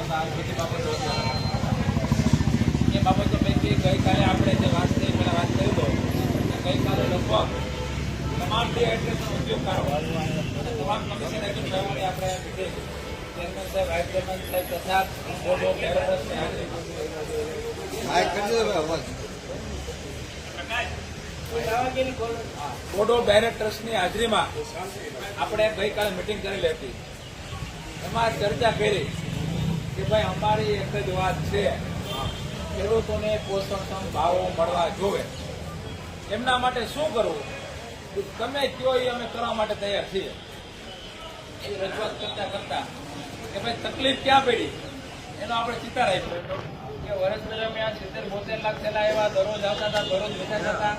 પગાવતા બાબતો એ બાબતો ગઈકાલે આપણે જે વાત થઈ પહેલાં વાત કરી દો ગઈકાલે લગભગ તમામ ઉદ્યોગકારો અને તમામ આપણે ચેરમેન સાહેબ વાઇસ સાહેબ તથા બોર્ડ ઓફ ડાયરેક્ટર્સની હાજરીમાં આપણે ગઈકાલે મિટિંગ કરેલી હતી એમાં ચર્ચા કરી. કે ભાઈ અમારી એક જ વાત છે. ખેડૂતોને પોષણક્ષમ ભાવો મળવા જોવે. એમના માટે શું કરવું? તમે કયો એ અમે કરવા માટે તૈયાર છીએ? એ રજૂઆત કરતા કરતા કે ભાઈ તકલીફ ક્યાં પડી? એનો આપણે ચિતાર આપ્યો. કે વર્ષ દરમિયાન સિત્તેર બોતેર લાખ થયેલા એવા દરરોજ આવતા હતા દરરોજ વેચાતા હતા.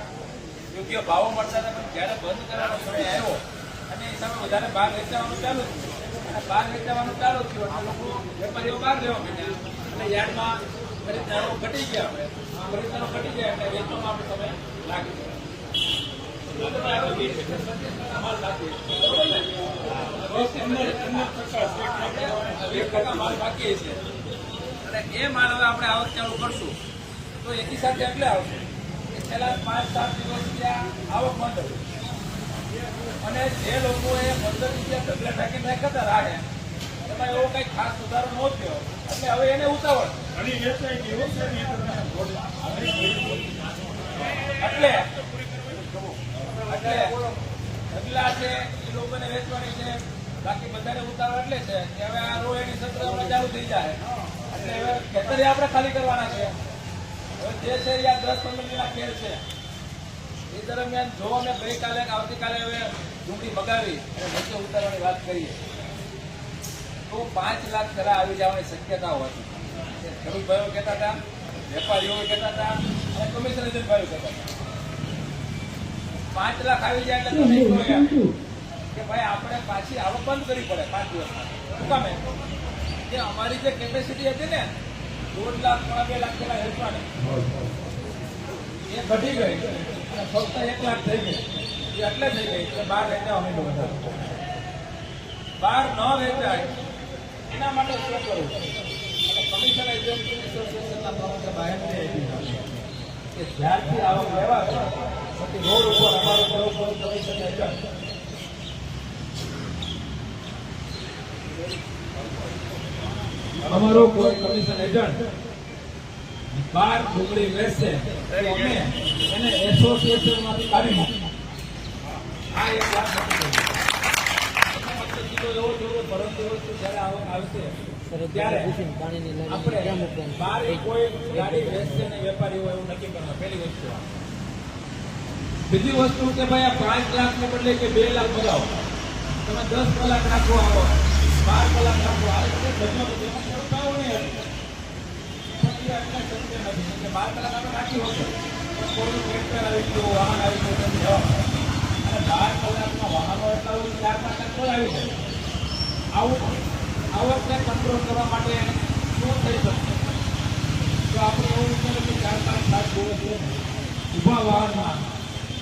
યોગ્ય ભાવો મળતા હતા પણ જ્યારે બંધ કરવાનો સમય આવ્યો અને એ સમય વધારે ભાગ વેચાવાનું ચાલુ બહાર વેચાવાનું ચાલુ થયું. આ લોકો વેપારીઓ બહાર લેવા માંડ્યા. અને યાર્ડમાં ખરીદદારો ઘટી ગયા આપણે ખરીદદારો ઘટી ગયા એટલે વેચવામાં આપણે સમય લાગી અને એ માલ હવે આપણે આવક ચાલુ કરશું. તો એકી સાથે એટલે આવશે. કે છેલ્લા પાંચ, સાત દિવસ આવક બંધ અને જે લોકોએ પંદર રૂપિયા ઢગલા ટાંકી નાખ્યા હતા રાહે એમાં એવો કઈ ખાસ સુધારો ન થયો. એટલે હવે એને ઉતાવળ. એટલે એટલે છે એ લોકોને વેચવાની છે બાકી બધાને ઉતાવળ એટલે છે કે હવે આ રોહિણી સત્ર હમણાં ચાલુ થઈ જાય. એટલે હવે ખેતરી આપણે ખાલી કરવાના છે. હવે જે છે એ આ દસ પંદર દિનના ખેલ છે. એ દરમિયાન જો અમે ગઈકાલે આવતીકાલે હવે ડુંગળી મગાવી અને નીચે ઉતારવાની વાત કરીએ, તો પાંચ લાખ પહેલા આવી જવાની શક્યતા હોતી ખેડૂત કહેતા હતા, વેપારીઓ કહેતા હતા અને કમિશન એજન્ટ કહેતા હતા. પાંચ લાખ આવી જાય એટલે તમે કે ભાઈ આપણે પાછી આવક બંધ કરવી પડે પાંચ દિવસમાં. કે અમારી જે કેપેસિટી હતી ને, દોઢ લાખ, પોણા બે લાખ જેટલા વેચવાની એ ઘટી ગઈ. ફક્ત એક લાખ થઈ ગઈ. એટલે થઈ ગઈ કે બહાર અમે માંડ્યું વધારે. બહાર ન વેચાય, એના માટે શું કરવું? કમિશન એજન્સી એસોસિએશનના પ્રમુખે બાહેંધરી આપી કે જ્યારથી આવક લેવા પછી રોડ ઉપર અમારું કરવું પડે કમિશન એજન્ટ અમારો કોઈ કમિશન એજન્ટ બાર ડુંગળી વેચશે તો અમે એને એસોસિએશનમાંથી કાઢી મૂકીએ આ એક વાત પરંતુ જ્યારે આવક આવશે ત્યારે આપણે બાર કોઈ ગાડી વેચશે ને હોય એવું નક્કી કરવા પહેલી વસ્તુ. બીજી વસ્તુ કે ભાઈ આ પાંચ લાખને બદલે કે બે લાખ બગાવો. તમે દસ કલાક રાખો આવો બાર કલાક રાખો આ બધો બાર કલાક આપણે રાખી હોશે કોઈ ટ્રેક્ટર આવી ગયું વાહન આવી ગયું અને બાર કલાકમાં વાહનો એટલા ચાર પાંચ કોઈ આવી જાય આવું આવકને કંટ્રોલ કરવા માટે શું થઈ શકશે તો આપણે એવું વિચાર્યું કે ચાર પાંચ સાત દિવસ ઊભા વાહનમાં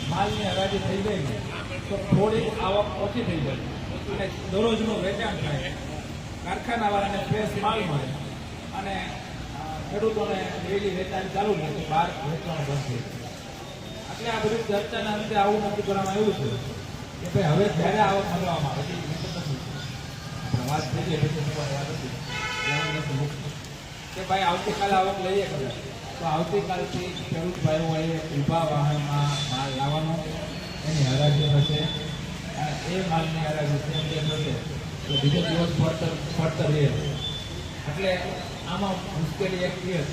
માલની હરાજી થઈ ગઈ તો થોડી આવક ઓછી થઈ જાય દરરોજનું વેચાણ થાય કારખાનાવાળાને ફ્રેશ માલ મળે અને ખેડૂતોને ડેલી વેચાણ ચાલુ નથી બહાર વેચવાનું બંધ થઈ એટલે આ બધું ચર્ચાના અંતે આવું નક્કી કરવામાં આવ્યું છે કે ભાઈ હવે જ્યારે આવક મળવામાં આવે નથી. વાત થઈ ગઈ વાત હતી કે ભાઈ આવતીકાલે આવક લઈએ કદાચ. તો આવતીકાલથી ખેડૂત ભાઈઓએ ઊભા વાહનમાં માલ લાવવાનો, એની હરાજી અને એ માલની હરાજી થશે. તો બીજો દિવસ પડતર પડતર રહે. એટલે આમાં મુશ્કેલી એક હતી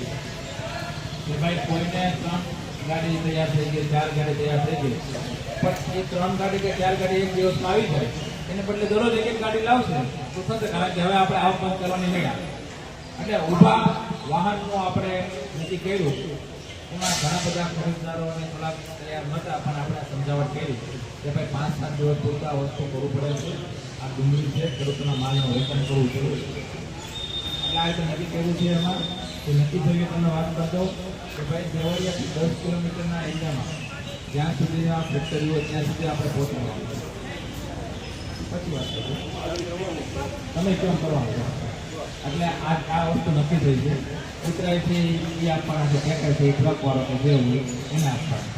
કે ભાઈ કોઈને ત્રણ ગાડી તૈયાર થઈ ગઈ, ચાર ગાડી તૈયાર થઈ ગઈ. પણ એ ત્રણ ગાડી કે ચાર ગાડી એક દિવસમાં આવી જાય, એને બદલે દરરોજ એક એક ગાડી લાવશે, તો થશે. કારણ કે હવે આપણે આવક બંધ કરવાની આવે. એટલે ઊભા વાહનનું આપણે નક્કી કર્યું. એમાં ઘણા બધા ખરીદદારોને થોડાક તૈયાર નહોતા, પણ આપણે સમજાવટ કરી કે ભાઈ પાંચ, સાત દિવસ પૂરતા વસ્તુ કરવું પડે છે. આ ડુંગળી છે, ખેડૂતોના માલનું વેચાણ કરવું જરૂરી છે. એટલે આ રીતે નક્કી કર્યું છે એમાં. કે નક્કી થયું તમને વાત કરતો કે ભાઈ દેવળિયાથી દસ કિલોમીટરના એરિયામાં જ્યાં સુધી આ ફેક્ટરીઓ ત્યાં સુધી આપણે પહોંચવાનું પછી વાત કરો તમે કેમ કરવાનું એટલે આ આ વસ્તુ નક્કી થઈ છે. ઉતરાયથી એ આપવાના છે ટેકર છે ટ્રકવાળો કે જે હોય એને આપવાના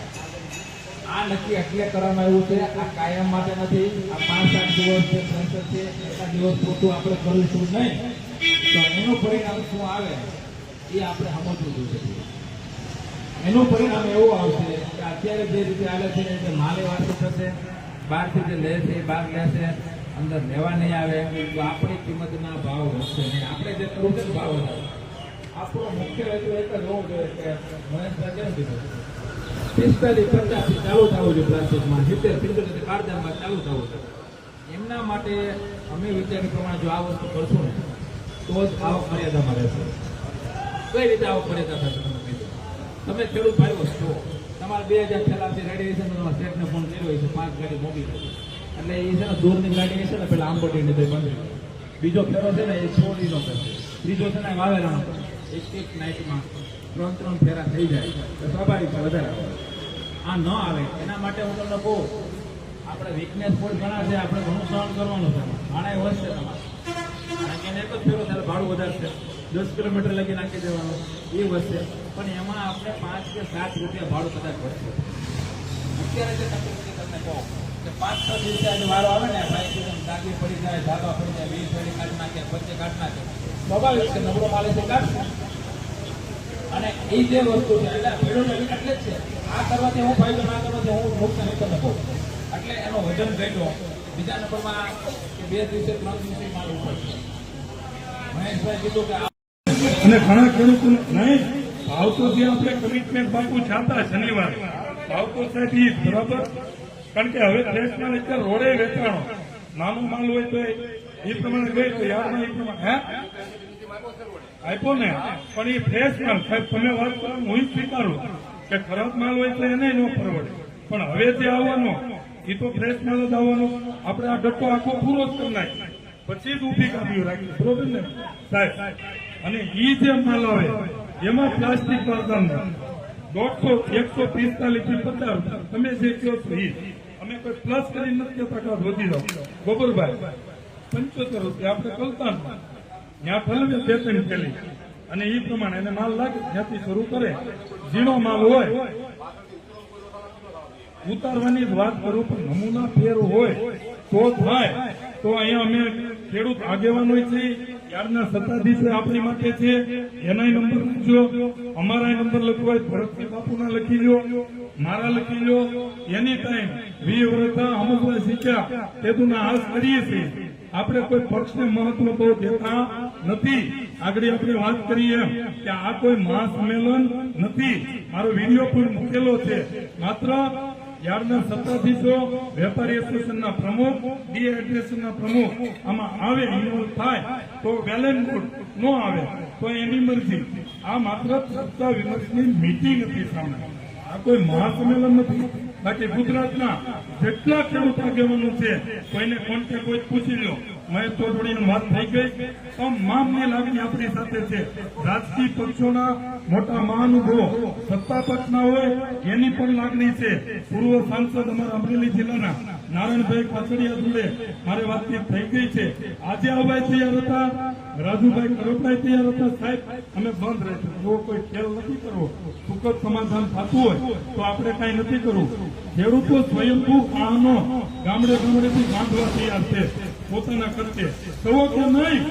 આ નક્કી એટલે કરવામાં આવ્યું છે, આ કાયમ માટે નથી. આ પાંચ સાત દિવસ છે ત્રણસો છે એટલા દિવસ પૂરતું આપણે કરીશું નહીં. તો એનું પરિણામ શું આવે એ આપણે સમજવું જોઈએ એનું પરિણામ એવું આવશે કે અત્યારે જે રીતે આવે છે એ માલે વાતો થશે બહારથી જે લે છે એ બહાર લેશે, અંદર લેવા નહીં આવે, તો આપણી કિંમતના ભાવ વધશે નહીં. આપણે જે કરવું છે ભાવ વધારે આપણો મુખ્ય હેતુ એક જ હોવો જોઈએ કે મહેશભાઈ કેમ કીધું પિસ્તાલીસ, પચાસથી ચાલુ થવું જોઈએ પ્લાસ્ટિકમાં. સિત્તેર પિસ્તાલીસ કાળજામાં ચાલુ થવું જોઈએ. એમના માટે અમે વિચાર્યું પ્રમાણે જો આ વસ્તુ કરશું ને તો જ આવક મર્યાદામાં રહેશે. કઈ રીતે આવક મર્યાદા થશે તમે કીધું તમે ખેડૂત ભાઈઓ છો. તમારે બે હજાર પહેલાથી રેડી છે તમારા શેઠને ફોન કર્યો છે, પાંચ ગાડી મોકલી. એટલે એ છે ને દૂરની ગાડી છે ને પેલા આંબોટીની તો બંધ બીજો ફેરો છે ને એ છોડીનો કરશે ત્રીજો છે ને વાવેરાનો એક એક નાઇટમાં ત્રણ ત્રણ ફેરા થઈ જાય. તો સ્વાભાવિક છે વધારે. આવે આ ન આવે. એના માટે હું તમને કહું, આપણે વીકનેસ પોઈન્ટ ઘણા છે, આપણે ઘણું સહન કરવાનું છે. ઘણા વર્ષ છે તમારે. એને એક ફેરો ત્યારે ભાડું વધારશે. દસ કિલોમીટર લગી નાખી દેવાનું. એ વધશે. પણ એમાં આપણે પાંચ કે સાત રૂપિયા ભાડું કદાચ વધશે. અત્યારે જે તકલીફ તમને કહો કે પાંચ છ દિવસે વારો આવે ને, ભાઈ દાગી પડી જાય, ધાબા પડી જાય વીસ ફેરી કાઢી નાખે, વચ્ચે કાઢી નાખે. સ્વાભાવિક છે નબળો માલે છે કાઢશે. અને એ જે વસ્તુ છે, એટલે ખેડૂતો એટલે જ છે. આ કરવાથી હું ફાયદો ના કરવાથી હું નુકસાન તમને કહું. એટલે એનો વજન ઘટ્યો. બીજા નંબરમાં બે દિવસે, ત્રણ દિવસે માલ ઉપર મહેશભાઈ કીધું કે આ અને ઘણા ખેડૂતોને નહીં ભાવ તો જે આપણે કમિટમેન્ટ બાપુ છાતા શનિવાર. ભાવ તો સાહેબ ઈ બરાબર? કારણ કે હવે દેશમાં અત્યારે રોડે વેચાણો. નાનું માલ હોય તો એ એ પ્રમાણે ગઈ તો યાદમાં એ પ્રમાણે. હે? આપ્યો ને? પણ એ ફ્રેશ માલ. સાહેબ, તમે વાત કરો, હું સ્વીકારું કે ખરાબ માલ હોય તો એને ન પરવડે. પણ હવે જે આવવાનો એ તો ફ્રેશ માલ જ આવવાનો. આપણે આ ડટ્ટો આખો પૂરો જ કરી નાખીએ પછી જ ઊભી કાઢી રાખી. બરોબર ને? સાહેબ, અને ઈ જે માલ આવે, એમાં પ્લાસ્ટિક બારદાન દોઢસો એકસો પિસ્તાલીસથી પચાસ તમે જે કહો છો ઈ. અમે કોઈ પ્લસ કરી નથી કહેતા વધી જાવ ગોબરભાઈ પંચોતેર રૂપિયા આપણે કલતા ત્યાં ફલવે બે ત્રણ થેલી અને એ પ્રમાણે એને માલ લાગે, ત્યાંથી શરૂ કરે. ઝીણો માલ હોય, ઉતારવાની વાત કરું, પણ નમૂના ફેર હોય, તો થાય. તો અહીંયા અમે ખેડૂત આગેવાનો છે ત્યારના સત્તાધીશ આપણી માટે છે. એનાય નંબર લખજો. અમારા નંબર લખવાય ભરતભાઈ બાપુના લખી લો મારા લખી લો એની ટાઈમ વી વ્રતા અમુકભાઈ શીખ્યા. તેદુના હાથ કરીએ છીએ. આપણે કોઈ પક્ષને મહત્વ બહુ દેતા નથી. આગળ આપણે વાત કરીએ કે આ કોઈ મહાસંમેલન નથી. મારો વીડિયો પણ મૂકેલો છે. માત્ર યાર્ડના સત્તાધીશો, વેપારી એસોસિએશનના પ્રમુખ ડીએડ્રેશનના પ્રમુખ, આમાં આવે ઇન્વોલ્વ થાય, તો વેલ એન્ડ ન આવે, તો એની મરજી. આ માત્ર સત્તા વિમર્શની મીટિંગ હતી સામે. આ કોઈ મહાસંમેલન નથી. બાકી ગુજરાતના જેટલા ખેડૂત આગેવાનો છે, કોઈને કોન્ટેક્ટ તો પૂછી લો પૂર્વ સાંસદ અમારા અમરેલી જિલ્લાના નારાયણભાઈ કાછડિયા જોડે મારે વાતચીત થઈ ગઈ છે. આજે આવવા તૈયાર હતા. રાજુભાઈ કરોટભાઈ તૈયાર હતા. સાહેબ, અમે બંધ રહેશું. જો કોઈ ખેલ નથી કરવો, સુખદ સમાધાન થતું હોય, તો આપણે કઈ નથી કરવું. ખેડૂતો સ્વયંભૂ આનો ગામડે ગામડેથી બાંધવા તૈયાર છે. પોતાના કરતે કહો કે નહીં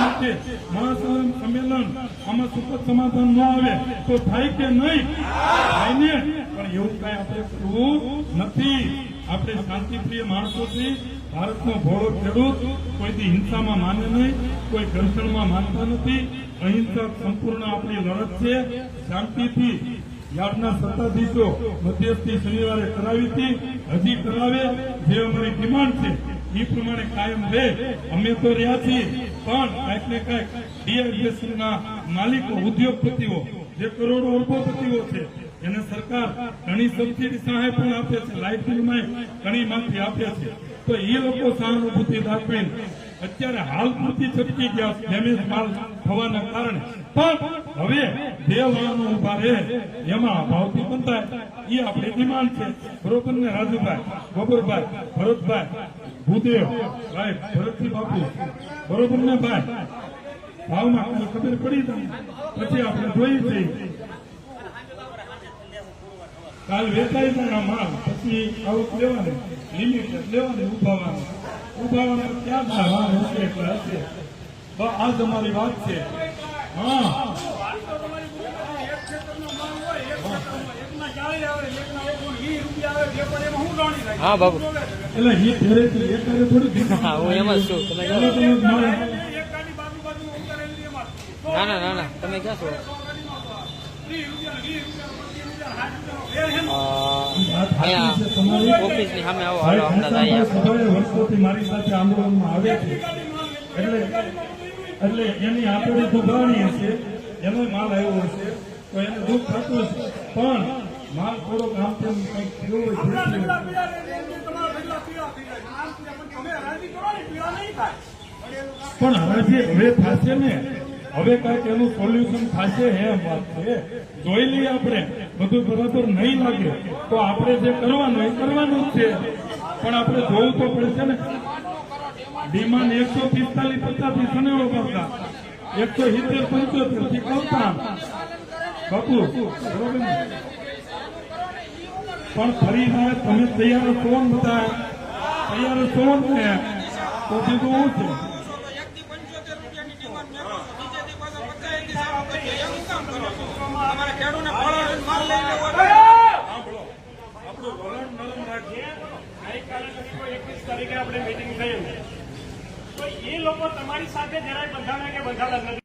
માટે મહાસંમેલન સંમેલન આમાં સુખદ સમાધાન ન આવે તો થાય કે નહીં? થાય ને? પણ એવું કઈ આપણે કરવું નથી. આપણે શાંતિપ્રિય માણસો છીએ. ભારતનો ભોળો ખેડૂત, કોઈથી હિંસામાં માને નહીં, કોઈ ઘર્ષણમાં માનતા નથી. અહિંસા સંપૂર્ણ આપણી લડત છે. શાંતિથી યાર્ડના સત્તાધીશો મધ્યસ્થી શનિવારે કરાવી હતી. હજી કરાવે, જે અમારી ડિમાન્ડ છે. એ પ્રમાણે કાયમ રહે. અમે તો રહ્યા છીએ. પણ કાંઈક ને કાંઈક ડીએડબ્લ્યુસીના માલિકો, ઉદ્યોગપતિઓ, જે કરોડો અરબોપતિઓ છે, એને સરકાર ઘણી સબસિડી સહાય પણ આપે છે. લાઇટ બિલમાં ઘણી માફી આપે છે. તો એ લોકો સહાનુભૂતિ દાખવીને અત્યારે હાલ પૂરતી છટકી ગયા ડેમેજ માલ થવાના કારણે. પણ હવે બે વાહનો ઊભા રહે. એમાં ભાવથી બંધાય. એ આપણી ડિમાન્ડ છે. બરોબર ને, રાજુભાઈ? ગોબરભાઈ ભરતભાઈ? ભૂદેવ ભાઈ ભરતસિંહ બાપુ બરોબર ને ભાઈ? ભાવમાં અમને ખબર પડી તમને પછી આપણે જોઈ જઈ કાલ વેચાઈ પણ આ માલ, પછી આવક લેવાની લિમિટ લેવાની, ઉભાવાની. ઉભાવાના ક્યાં ભાવ હા હશે એટલે હશે? આ તમારી વાત છે. હા. હા બાબુ. એટલે એ ફેરેથી એકારે થોડી હા, હું એમ જ છું. તમે ના ના ના ના. તમે ક્યાં છો? ઓફિસની. સામે આવો હાલો વર્ષોથી મારી સાથે આંદોલનમાં આવે છે. એટલે એટલે એની આપણી દુભાણી હશે એનો માલ આવ્યો હશે તો એને દુઃખ થતું હશે. પણ માલ થોડોક આમ તેમ કંઈક થયો હોય જે. હવે થશે ને હવે કંઈક એનું સોલ્યુશન થશે હે વાત છે. જોઈ લઈએ આપણે. બધું બરાબર નહીં લાગે તો આપણે જે કરવાનું એ કરવાનું જ છે. પણ આપણે જોવું તો પડશે ને. ડિમાન્ડ એકસો પિસ્તાલીસ પચાસથી સનેવો કરતા એકસો સિત્તેર પંચોતેરથી કરતા બાપુ બરોબર પણ ફરી તમે તૈયાર કોણ હતા તૈયાર કોણ ને? તો બીજું શું છે? આપણે મીટિંગ થઈ તો એ લોકો તમારી સાથે જરાય બંધાણા કે બંધાણા નથી.